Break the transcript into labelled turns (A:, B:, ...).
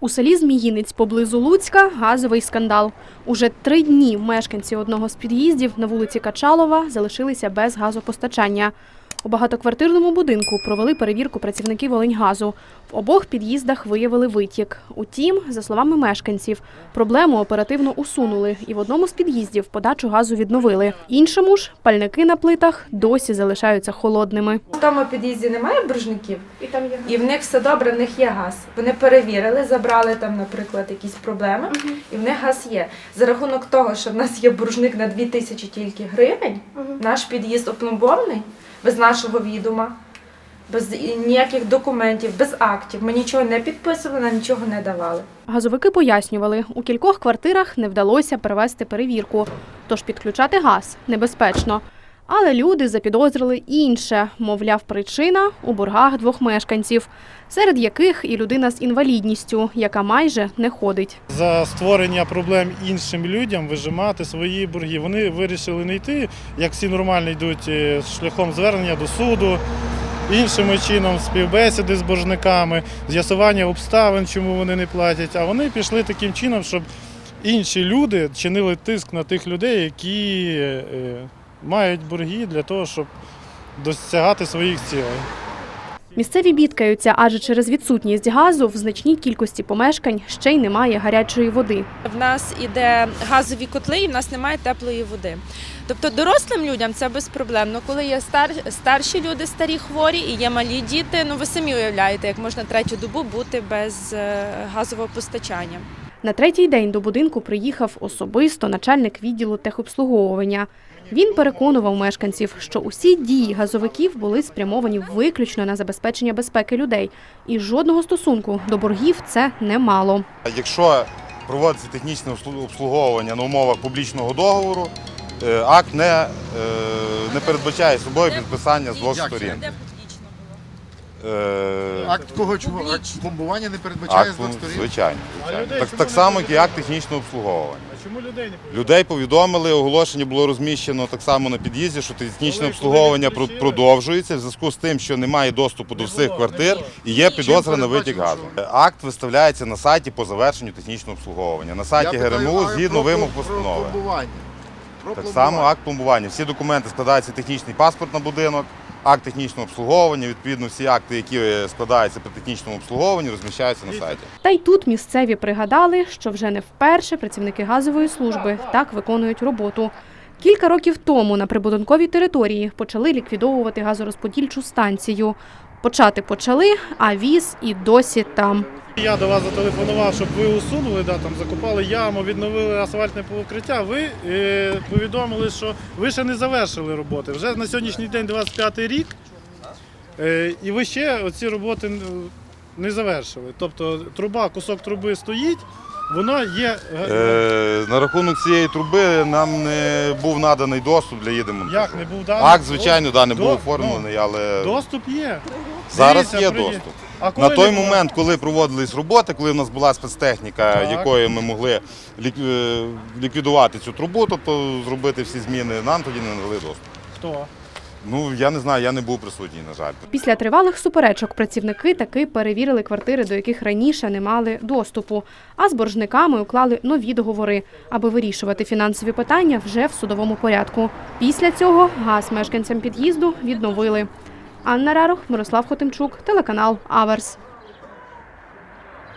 A: У селі Зміїнець поблизу Луцька газовий скандал. Уже три дні мешканці одного з під'їздів на вулиці Качалова залишилися без газопостачання. У багатоквартирному будинку провели перевірку працівників Волиньгазу. В обох під'їздах виявили витік. Утім, за словами мешканців, проблему оперативно усунули і в одному з під'їздів подачу газу відновили. Іншому ж пальники на плитах досі залишаються холодними.
B: В тому під'їзді немає боржників,
A: І там є
B: і в них все добре, в них є газ. Вони перевірили, забрали там, наприклад, якісь проблеми, і в них газ є. За рахунок того, що в нас є боржник на 2 тисячі тільки гривень, наш під'їзд опломбований без нашого відома, без ніяких документів, без актів. Ми нічого не підписували, нам нічого не давали.
A: Газовики пояснювали, у кількох квартирах не вдалося провести перевірку, тож підключати газ небезпечно. Але люди запідозрили інше, мовляв, причина у боргах двох мешканців, серед яких і людина з інвалідністю, яка майже не ходить.
C: За створення проблем іншим людям вижимати свої борги. Вони вирішили не йти, як всі нормально йдуть е, шляхом звернення до суду, іншим чином співбесіди з боржниками, з'ясування обставин, чому вони не платять. А вони пішли таким чином, щоб інші люди чинили тиск на тих людей, які е, мають борги для того, щоб досягати своїх цілей.
A: Місцеві бідкаються, адже через відсутність газу в значній кількості помешкань ще й немає гарячої води.
D: В нас іде газові котли, і в нас немає теплої води. Тобто дорослим людям це безпроблемно. Коли є стар, старші люди, старі хворі і є малі діти, ну ви самі уявляєте, як можна третю добу бути без е, газового постачання.
A: На третій день до будинку приїхав особисто начальник відділу техобслуговування. Він переконував мешканців, що усі дії газовиків були спрямовані виключно на забезпечення безпеки людей, і жодного стосунку до боргів це не мало.
E: Якщо проводиться технічне обслуговування на умовах публічного договору, е, акт не, е, не передбачає собою підписання з двох сторін.
D: Де публічно було?
E: Е,
F: Акт кого чого? Акт пломбування не передбачає
E: Акт,
F: з двох сторін?
E: звичайно.
C: А
E: звичайно.
C: людей
E: Так,
C: чому
E: так
C: не
E: само, як і акт технічного обслуговування.
C: А чому людей не повідомляють?
E: Людей повідомили, оголошення було розміщено так само на під'їзді, що технічне
C: Коли-
E: обслуговування
C: коли відключили?
E: продовжується в зв'язку з тим, що немає доступу до всіх
C: було, не
E: квартир
C: було.
E: і є підозра на витік
F: передбачено,
E: газу. Акт виставляється на сайті по завершенню технічного обслуговування. На сайті
F: Я питаю,
E: ГРМУ
F: а
E: згідно
F: про-
E: вимог
F: про
E: постанови.
F: пломбування. Про
E: Так
F: пломбування.
E: само акт пломбування. Всі документи складається технічний паспорт на будинок, акт технічного обслуговування. Відповідно, всі акти, які е, складаються при технічному обслуговуванні, розміщаються на сайті.
A: Та й тут місцеві пригадали, що вже не вперше працівники газової служби так виконують роботу. Кілька років тому на прибудинковій території почали ліквідовувати газорозподільчу станцію. Почати почали, а віз і досі там.
C: Я до вас зателефонував, щоб ви усунули, да, там закопали яму, відновили асфальтне покриття. Ви е, повідомили, що ви ще не завершили роботи. Вже на сьогоднішній день 25 рік, е, і ви ще оці роботи е, не завершили. Тобто труба, кусок труби стоїть, воно є. е,
E: Е, на рахунок цієї труби нам не був наданий доступ для її демонтажу.
C: Як не був даний?
E: Акт, звичайно, да, не був
C: До-
E: оформлений, але
C: Доступ є.
E: Зараз
C: Дивіться,
E: є доступ.
C: А коли
E: На той
C: не було?
E: момент, коли проводились роботи, коли в нас була спецтехніка,
C: Так.
E: якою ми могли лік- е, ліквідувати цю трубу, тобто зробити всі зміни, нам тоді не надали доступ.
C: Хто?
E: Ну я не знаю, я не був присутній, на жаль.
A: Після тривалих суперечок працівники таки перевірили квартири, до яких раніше не мали доступу, а з боржниками уклали нові договори, аби вирішувати фінансові питання вже в судовому порядку. Після цього газ мешканцям під'їзду відновили. Анна Рарох, Мирослав Хотимчук, телеканал Аверс.